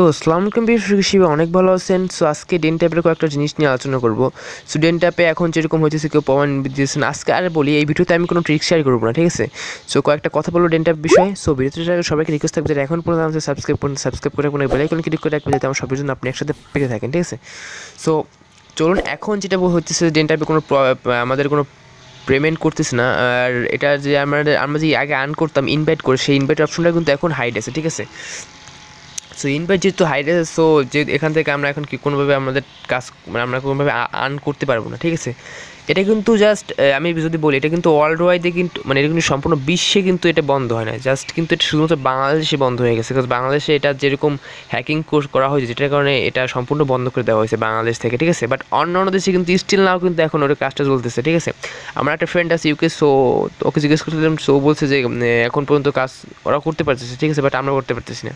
তো আসসালামু আলাইকুম বিশেষ হিসেবে অনেক ভালো আছেন। সো আজকে ডেন ট্যাপের কয়েকটা জিনিস নিয়ে আলোচনা করব। সো ডেন ট্যাপে এখন যেরকম হয়েছে কেউ প্রমাণ দিয়েছেন। আজকে আর বলি, এই ভিডিওতে আমি কোনো ট্রিক শেয়ার করব না, ঠিক আছে? সো কয়েকটা কথা বলব ডেন ট্যাপ বিষয়ে। সো ভিডিওতে সবাইকে রিকোয়েস্ট থাকবে যে এখন পর্যন্ত আমাদের সাবস্ক্রাইব করুন সাবস্ক্রাইব করে কোনো বেলাইকন ক্লিক করে রাখবেন, যাতে আমার সবের জন্য আপনি একসাথে পেতে থাকেন, ঠিক আছে? সো চলুন, এখন যেটা হচ্ছে ডেন ট্যাপে কোনো আমাদের কোনো পেমেন্ট করতেছে না। আর এটা যে আমাদের আমরা যে আগে আর্ন করতাম ইনভাইট করে, সেই ইনভাইট অপশনটা কিন্তু এখন হাইড আছে, ঠিক আছে? সো ইনভাইট যেহেতু আছে সো যে এখান থেকে আমরা এখন কি কোনোভাবে আমাদের কাজ মানে আমরা কোনোভাবে আর্ন করতে পারব না, ঠিক আছে? এটা কিন্তু জাস্ট আমি যদি বলি, এটা কিন্তু ওয়ার্ল্ড ওয়াইডে কিন্তু মানে এটা কিন্তু সম্পূর্ণ বিশ্বে কিন্তু এটা বন্ধ হয় না। জাস্ট কিন্তু এটা শুধুমাত্র বাংলাদেশে বন্ধ হয়ে গেছে কারণ বাংলাদেশে এটা যেরকম হ্যাকিং কোর্স করা হয়েছে, যেটার কারণে এটা সম্পূর্ণ বন্ধ করে দেওয়া হয়েছে বাংলাদেশ থেকে, ঠিক আছে? বাট অন্য অন্য দেশে কিন্তু স্টিল নাও কিন্তু এখন ওর কাজটা চলতেছে, ঠিক আছে? আমার একটা ফ্রেন্ড আছে ইউকে সো ওকে জিজ্ঞেস করছিলাম সো বলছে যে এখন পর্যন্ত কাজ ওরা করতে পারতেছে, ঠিক আছে? বাট আমরা করতে পারতেছি না।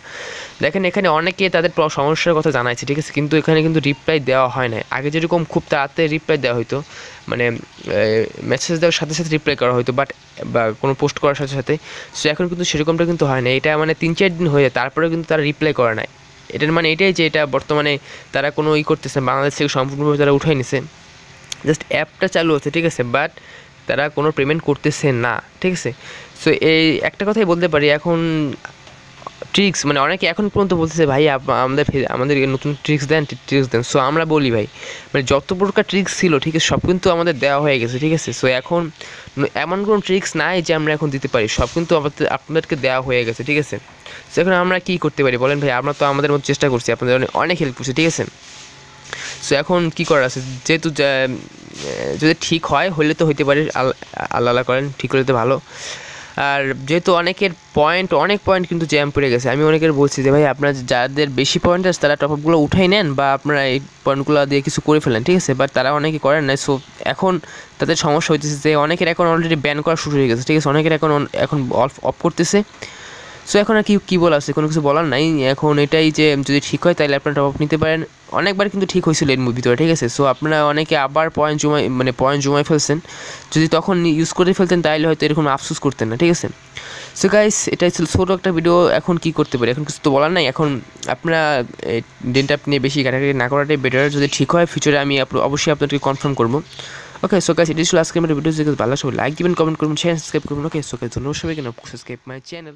দেখেন এখানে অনেকে তাদের সমস্যার কথা জানাইছে, ঠিক আছে? কিন্তু এখানে কিন্তু রিপ্লাই দেওয়া হয় না আগে যেরকম খুব তাড়াতাড়ি রিপ্লাই দেওয়া হতো মানে মেসেজ দেওয়ার সাথে সাথে রিপ্লাই করা হতো বাট বা কোনো পোস্ট করার সাথে সাথে। সো এখন কিন্তু সেরকমটা কিন্তু হয় না এটা মানে তিন চার দিন হয়ে যায় তারপরেও কিন্তু তারা রিপ্লাই করে নাই। এটার মানে এটাই যে এটা বর্তমানে তারা কোনো ই করতেছে বাংলাদেশ থেকে সম্পূর্ণভাবে তারা উঠাই নিছে। জাস্ট অ্যাপটা চালু হচ্ছে ঠিক আছে? বাট তারা কোনো পেমেন্ট করতেছে না, ঠিক আছে? সো এই একটা কথাই বলতে পারি, এখন ট্রিক্স মানে অনেকে এখন পর্যন্ত বলতেছে, ভাই আমাদের আমাদের নতুন ট্রিক্স দেন ট্রিক্স দেন। সো আমরা বলি, ভাই মানে যত প্রকার ট্রিক্স ছিল, ঠিক আছে, সব কিন্তু আমাদের দেওয়া হয়ে গেছে, ঠিক আছে? সো এখন এমন কোনো ট্রিক্স নাই যে আমরা এখন দিতে পারি, সব কিন্তু আমাদের, আপনাদেরকে দেওয়া হয়ে গেছে, ঠিক আছে? সো এখন আমরা কী করতে পারি? বলেন, ভাই, আমরা তো আমাদের মতো চেষ্টা করছি, আপনাদের অনেক- হেল্প করছি, ঠিক আছে? সো এখন কী করার আছে? যেহেতু যদি ঠিক হয় হলে তো হইতে পারে, আল- আল্লাহ আল্লাহ করেন, ঠিক হলে তো ভালো। আর যেহেতু অনেকের পয়েন্ট অনেক পয়েন্ট কিন্তু জ্যাম পড়ে গেছে। আমি অনেকের বলছি যে, ভাই, আপনার যাদের বেশি পয়েন্ট আছে, তারা টপ আপগুলো উঠাই নেন বা আপনারা এই পয়েন্টগুলো দিয়ে কিছু করে ফেলেন, ঠিক আছে? বাট তারা অনেকে করেন না সো এখন তাদের সমস্যা হইতেছে যে, অনেকের এখন অলরেডি ব্যান করা শুরু হয়ে গেছে, ঠিক আছে? অনেকের এখন এখন অফ অফ করতেছে। সো এখন আর কি কী বলা আছে? কোনো কিছু বলার নাই। এখন এটাই যে যদি ঠিক হয় তাহলে আপনারা টপ আপ নিতে পারেন। অনেকবার কিন্তু ঠিক হয়েছিল এর ভিতরে ঠিক আছে? সো আপনারা অনেকে আবার পয়েন্ট জমাই মানে পয়েন্ট জমাই ফেলছেন। যদি তখন ইউজ করে ফেলতেন তাহলে হয়তো এরকম আফসোস করতেন না, ঠিক আছে? সো গাইস এটাই ছিল ছোটো একটা ভিডিও এখন কি করতে পারি? এখন কিছু তো বলার নাই। এখন আপনারা ডেন্টাপ নিয়ে বেশি ঘাটাঘাটি না করাটাই বেটার যদি ঠিক হয় ফিউচারে আমি অবশ্যই আপনাদেরকে কনফার্ম করব। ওকে সো গাইস এটাই ছিল আজকে আমার ভিডিও যদি ভালো সবাই লাইক দিবেন কমেন্ট করবেন শেয়ার সাবস্ক্রাইব করবেন। ওকে সো গাইস ধন্যবাদ সবাইকে। Subscribe my channel